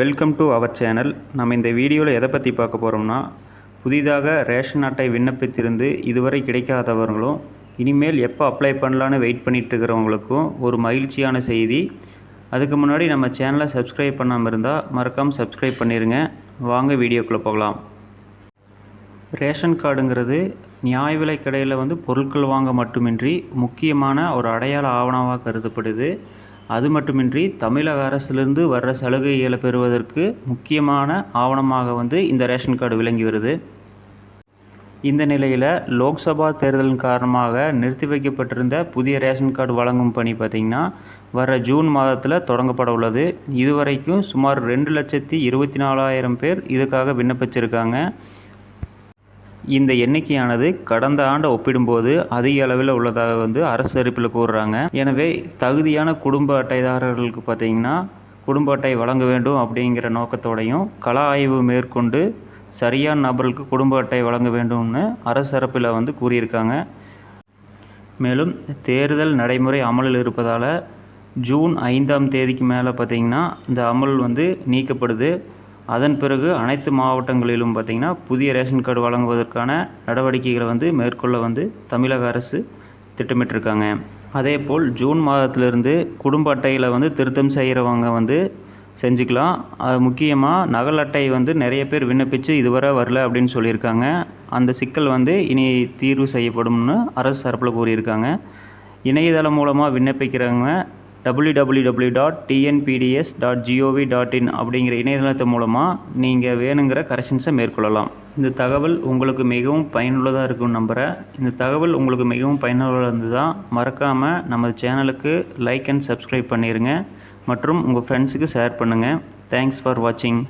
Welcome to our channel நம்ம இந்த வீடியோவில் எதை பற்றி பார்க்க போகிறோம்னா புதிதாக ரேஷன் அட்டை விண்ணப்பித்திருந்து இதுவரை கிடைக்காதவர்களும் இனிமேல் எப்போ அப்ளை பண்ணலான்னு வெயிட் பண்ணிகிட்டு இருக்கிறவங்களுக்கும் ஒரு மகிழ்ச்சியான செய்தி. அதுக்கு முன்னாடி நம்ம சேனலை சப்ஸ்கிரைப் பண்ணாமல் இருந்தால் மறக்காமல் சப்ஸ்கிரைப் பண்ணிடுங்க வாங்க வீடியோக்குள்ளே போகலாம். ரேஷன் கார்டுங்கிறது நியாய விலை கடையில் வந்து பொருட்கள் வாங்க மட்டுமின்றி முக்கியமான ஒரு அடையாள ஆவணமாக கருதப்படுது. அது மட்டுமின்றி தமிழக அரசிலிருந்து வர்ற சலுகைகளை பெறுவதற்கு முக்கியமான ஆவணமாக வந்து இந்த ரேஷன் கார்டு விளங்கி வருது. இந்த நிலையில் லோக்சபா தேர்தலின் காரணமாக நிறுத்தி வைக்கப்பட்டிருந்த புதிய ரேஷன் கார்டு வழங்கும் பணி பார்த்திங்கன்னா வர ஜூன் மாதத்தில் தொடங்கப்பட உள்ளது. இதுவரைக்கும் சுமார் ரெண்டு லட்சத்தி இருபத்தி நாலாயிரம் பேர் இதுக்காக விண்ணப்பிச்சிருக்காங்க. இந்த எண்ணிக்கையானது கடந்த ஆண்டை ஒப்பிடும்போது அதிக அளவில் உள்ளதாக வந்து அரசு அறிப்பில் கூறுறாங்க. எனவே தகுதியான குடும்ப அட்டைதாரர்களுக்கு பார்த்தீங்கன்னா குடும்ப அட்டை வழங்க வேண்டும் அப்படிங்கிற நோக்கத்தோடையும் கள ஆய்வு மேற்கொண்டு சரியான நபர்களுக்கு குடும்ப அட்டை வழங்க வேண்டும்னு அரசு தரப்பில் வந்து கூறியிருக்காங்க. மேலும் தேர்தல் நடைமுறை அமலில் இருப்பதால் ஜூன் ஐந்தாம் தேதிக்கு மேலே பார்த்திங்கன்னா இந்த அமல் வந்து நீக்கப்படுது. அதன் பிறகு அனைத்து மாவட்டங்களிலும் பார்த்திங்கன்னா புதிய ரேஷன் கார்டு வழங்குவதற்கான நடவடிக்கைகளை வந்து மேற்கொள்ள வந்து தமிழக அரசு திட்டமிட்டிருக்காங்க. அதேபோல் ஜூன் மாதத்திலிருந்து குடும்ப அட்டையில் வந்து திருத்தம் செய்கிறவங்க வந்து செஞ்சுக்கலாம். அது முக்கியமாக நகல் அட்டை வந்து நிறைய பேர் விண்ணப்பித்து இதுவரை வரல அப்படின்னு சொல்லியிருக்காங்க. அந்த சிக்கல் வந்து இனி தீர்வு செய்யப்படும்னு அரசு தரப்பில் கூறியிருக்காங்க. இணையதளம் மூலமாக விண்ணப்பிக்கிறவங்க W W dot TNPDS dot GOV dot in அப்படிங்கிற இணையதளத்து மூலமாக நீங்கள் வேணுங்கிற கரெக்ஷன்ஸை மேற்கொள்ளலாம். இந்த தகவல் உங்களுக்கு மிகவும் பயனுள்ளதாக இருக்கும்னு நம்புகிறேன் இந்த தகவல் உங்களுக்கு மிகவும் பயனுள்ளதாக இருந்ததுதான் மறக்காமல் நமது சேனலுக்கு லைக் அண்ட் சப்ஸ்கிரைப் பண்ணிடுங்க மற்றும் உங்கள் ஃப்ரெண்ட்ஸுக்கு ஷேர் பண்ணுங்கள் தேங்க்ஸ் ஃபார் வாட்சிங்